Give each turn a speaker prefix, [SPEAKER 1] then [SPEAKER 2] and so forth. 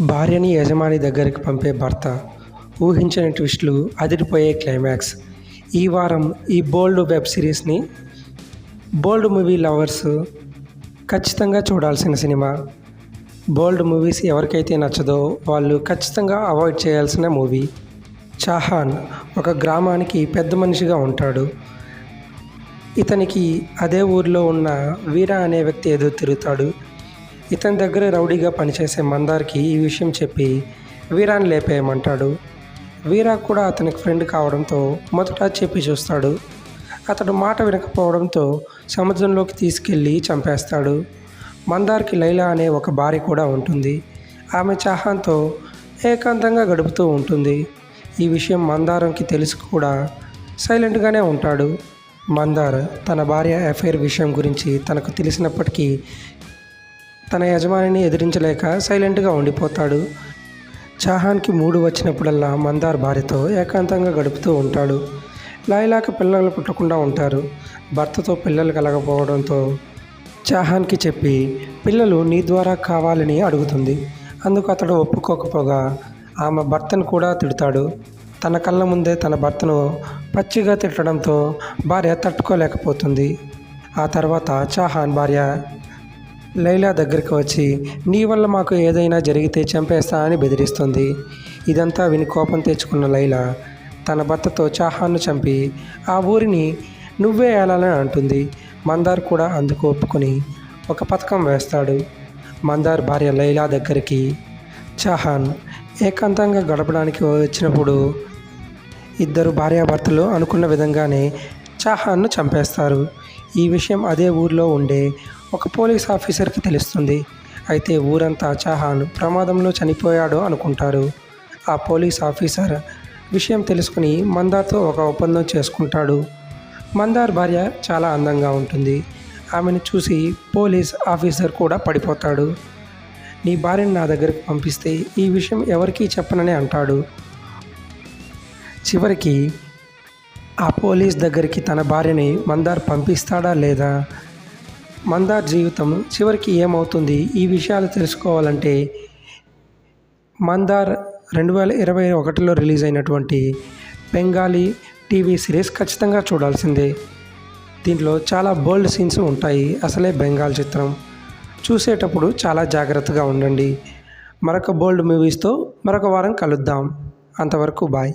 [SPEAKER 1] భార్యని యజమాని దగ్గరికి పంపే భర్త ఊహించని ట్విస్టులు అదిరిపోయే క్లైమాక్స్. ఈ వారం ఈ బోల్డ్ వెబ్ సిరీస్ని బోల్డ్ మూవీ లవర్స్ ఖచ్చితంగా చూడాల్సిన సినిమా. బోల్డ్ మూవీస్ ఎవరికైతే నచ్చదో వాళ్ళు ఖచ్చితంగా అవాయిడ్ చేయాల్సిన మూవీ. చాహాన్ ఒక గ్రామానికి పెద్ద మనిషిగా ఉంటాడు. ఇతనికి అదే ఊరిలో ఉన్న వీర అనే వ్యక్తి ఎదురు తిరుగుతాడు. ఇతని దగ్గర రౌడీగా పనిచేసే మందార్కి ఈ విషయం చెప్పి వీరాని లేపేయమంటాడు. వీరా కూడా అతనికి ఫ్రెండ్ కావడంతో మొదట చెప్పి చూస్తాడు. అతడు మాట వినకపోవడంతో సముద్రంలోకి తీసుకెళ్ళి చంపేస్తాడు. మందార్కి లైలా అనే ఒక భార్య కూడా ఉంటుంది. ఆమె చాహాన్తో ఏకాంతంగా గడుపుతూ ఉంటుంది. ఈ విషయం మందారంకి తెలుసు కూడా సైలెంట్గానే ఉంటాడు. మందార్ తన భార్య అఫైర్ విషయం గురించి తనకు తెలిసినప్పటికీ తన యజమానిని ఎదిరించలేక సైలెంట్గా ఉండిపోతాడు. చాహాన్కి మూడు వచ్చినప్పుడల్లా మందార్ భార్యతో ఏకాంతంగా గడుపుతూ ఉంటాడు. లాయిలాక పిల్లలు పుట్టకుండా ఉంటారు. భర్తతో పిల్లలు కలగకపోవడంతో చాహాన్కి చెప్పి పిల్లలు నీ ద్వారా కావాలని అడుగుతుంది. అందుకు అతడు ఒప్పుకోకపోగా ఆమె భర్తను కూడా తిడతాడు. తన కళ్ళ ముందే తన భర్తను పచ్చిగా తిట్టడంతో భార్య తట్టుకోలేకపోతుంది. ఆ తర్వాత చాహాన్ భార్య లైలా దగ్గరికి వచ్చి నీ వల్ల మాకు ఏదైనా జరిగితే చంపేస్తా అని బెదిరిస్తుంది. ఇదంతా విని కోపం తెచ్చుకున్న లైలా తన భర్తతో చాహాన్ను చంపి ఆ ఊరిని నువ్వే ఏలాలని అంటుంది. మందార్ కూడా అందుకు ఒప్పుకొని ఒక పథకం వేస్తాడు. మందార్ భార్య లైలా దగ్గరికి చాహాన్ ఏకాంతంగా గడపడానికి వచ్చినప్పుడు ఇద్దరు భార్యాభర్తలు అనుకున్న విధంగానే చాహాన్ను చంపేస్తారు. ఈ విషయం అదే ఊరిలో ఉండే ఒక పోలీస్ ఆఫీసర్కి తెలుస్తుంది. అయితే ఊరంతా చాహాన్ ప్రమాదంలో చనిపోయాడు అనుకుంటారు. ఆ పోలీస్ ఆఫీసర్ విషయం తెలుసుకుని మందార్తో ఒక ఒప్పందం చేసుకుంటాడు. మందార్ భార్య చాలా అందంగా ఉంటుంది. ఆమెను చూసి పోలీస్ ఆఫీసర్ కూడా పడిపోతాడు. నీ భార్యను నా దగ్గరికి పంపిస్తే ఈ విషయం ఎవరికీ చెప్పనని అంటాడు. చివరికి ఆ పోలీస్ దగ్గరికి తన భార్యని మందార్ పంపిస్తాడా లేదా? మందార్ జీవితం చివరికి ఏమవుతుంది? ఈ విషయాలు తెలుసుకోవాలంటే మందార్ రెండు వేల ఇరవై ఒకటిలో రిలీజ్ అయినటువంటి బెంగాలీ టీవీ సిరీస్ ఖచ్చితంగా చూడాల్సిందే. దీంట్లో చాలా బోల్డ్ సీన్స్ ఉంటాయి. అసలే బెంగాల్ చిత్రం. చూసేటప్పుడు చాలా జాగ్రత్తగా ఉండండి. మరొక బోల్డ్ మూవీస్తో మరొక వారం కలుద్దాం. అంతవరకు బాయ్.